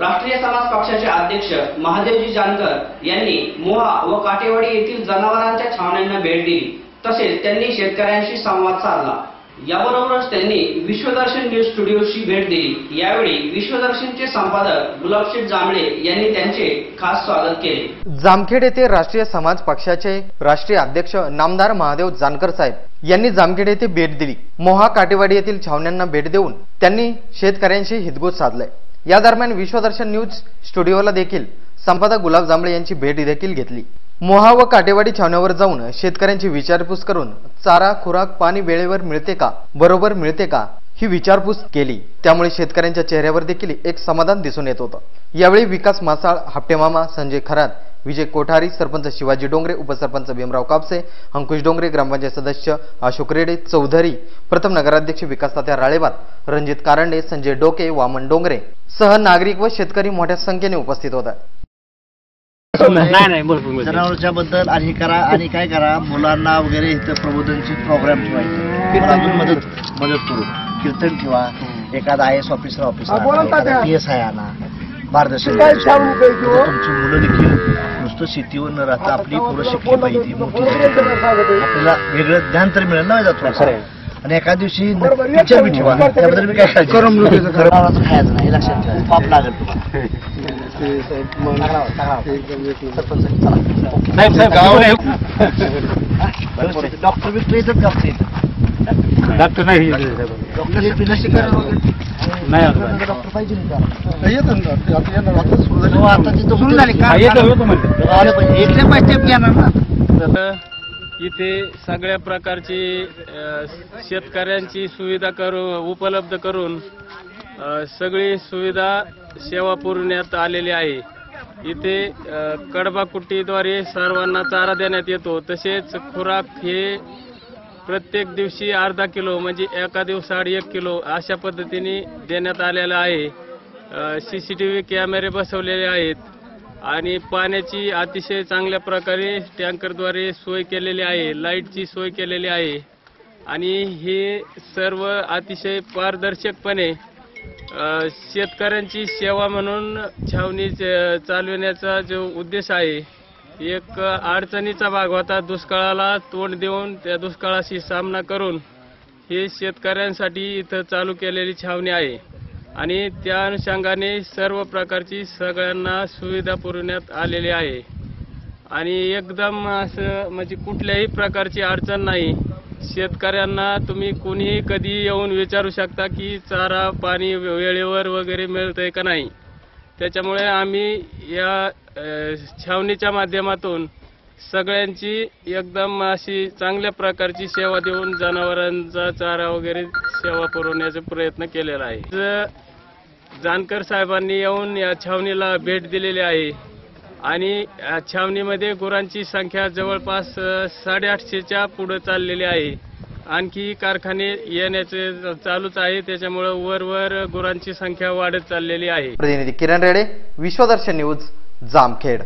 राष्ट्रीय समाज पक्षाचे अध्यक्ष महादेवजी जानकर यांनी मोहा व काटेवाडी येथील जनावरांच्या छावण्यांना भेट दिली. तसेच त्यांनी शेतकऱ्यांशी संवाद साधला. याबरोबरच त्यांनी विश्वदर्शन न्यूज स्टुडिओशी भेट दिली. यावेळी विश्वदर्शनचे संपादक गुलाबशेठ जांभळे यांनी त्यांचे खास स्वागत केले. जामखेड येथे राष्ट्रीय समाज पक्षाचे राष्ट्रीय अध्यक्ष नामदार महादेव जानकर साहेब यांनी जामखेड येथे भेट दिली. मोहा काटेवाडी येथील छावण्यांना भेट देऊन त्यांनी शेतकऱ्यांशी हितगुज साधलाय. या दरम्यान विश्वदर्शन न्यूज स्टुडिओला देखील संपादक गुलाब जांभळे यांची भेट देखील घेतली. मोहा व काटेवाडी छावण्यावर जाऊन शेतकऱ्यांची विचारपूस करून चारा खुराक पाणी वेळेवर मिळते का बरोबर मिळते का ही विचारपूस केली. त्यामुळे शेतकऱ्यांच्या चेहऱ्यावर देखील एक समाधान दिसून येत होतं. यावेळी विकास मासाळ हप्टेमामा संजय खरात विजय कोठारी सरपंच शिवाजी डोंगरे उपसरपंच भीमराव कापसे अंकुश डोंगरे ग्रामपंचायत सदस्य अशोक रेडे चौधरी प्रथम नगराध्यक्ष विकास तात्या राळेबात रणजित कारंडे संजय डोके वामन डोंगरे सह नागरिक व शेतकरी मोठ्या संख्येने उपस्थित होता. नाही नाही भरपूर मिळते. जनावरांच्या बद्दल आणि हे करा आणि काय करा मुलांना वगैरे इथं प्रबोधनचे प्रोग्राम ठेवायचे. मदत मदत करू. कीर्तन ठेवा. एखादा I S officer officer P S I आणा मार्गदर्शन तुमची मुलं देखील नुसतं शेतीवर न राहता आपली पोरं शिकली पाहिजे मोठी झाली पाहिजे. आपल्याला वेगळं ज्ञान तर मिळेल ना थोडंसं. आणि एका दिवशी पिक्चर बी ठेवा त्याबद्दल मी काय काळजी करमणुकीचं खायचं नाही. हे लक्षात ठेवा. पाप लागेल तुम्हाला. गावाला येऊ. डॉक्टर येतात का आपल्या इथं? डॉक्टर नाही लसीकरण वगैरे. डॉक्टर पाहिजे? हो, सुरू झाले. हा, ना. इथे सगळ्या प्रकारची शेतकऱ्यांची सुविधा करू उपलब्ध करून सगळी सुविधा सेवा पुरवण्यात आलेली आहे. इथे अ, कडबा कुट्टीद्वारे सर्वांना चारा देण्यात येतो. तसेच खुराक हे प्रत्येक दिवशी अर्धा किलो म्हणजे एका दिवसाआड एक किलो अशा पद्धतीने देण्यात आलेलं आहे. सी सी टी व्ही कॅमेरे बसवलेले आहेत आणि पाण्याची अतिशय चांगल्या प्रकारे टँकरद्वारे सोय केलेली आहे लाईटची सोय केलेली आहे. आणि हे सर्व अतिशय पारदर्शकपणे शेतकऱ्यांची सेवा म्हणून छावणी च- चालविण्याचा जो उद्देश आहे एक अडचणीचा भाग होता. दुष्काळाला तोंड देऊन त्या दुष्काळाशी सामना करून हे शेतकऱ्यांसाठी इथं चालू केलेली छावणी आहे. आणि त्या अनुषंगाने सर्व प्रकारची सगळ्यांना सुविधा पुरवण्यात आलेली आहे. आणि एकदम असं म्हणजे कुठल्याही प्रकारची अडचण नाही. शेतकऱ्यांना तुम्ही कोणीही कधी येऊन विचारू शकता की चारा पाणी वेळेवर वगैरे मिळतंय का नाही. त्याच्यामुळे आम्ही या छावणीच्या माध्यमातून सगळ्यांची एकदम अशी चांगल्या प्रकारची सेवा देऊन जनावरांचा चारा वगैरे सेवा पुरवण्याचा प्रयत्न केलेला आहे. ज- जानकर साहेबांनी येऊन या छावणीला भेट दिलेली आहे आणि छावणीमध्ये गुरांची संख्या जवळपास साडेआठशेच्या पुढे चाललेली आहे. आणखी कारखाने येण्याचे चालूच आहे त्याच्यामुळे वर वर गुरांची संख्या वाढत चाललेली आहे. प्रतिनिधी किरण रेडे विश्वदर्शन न्यूज जामखेड.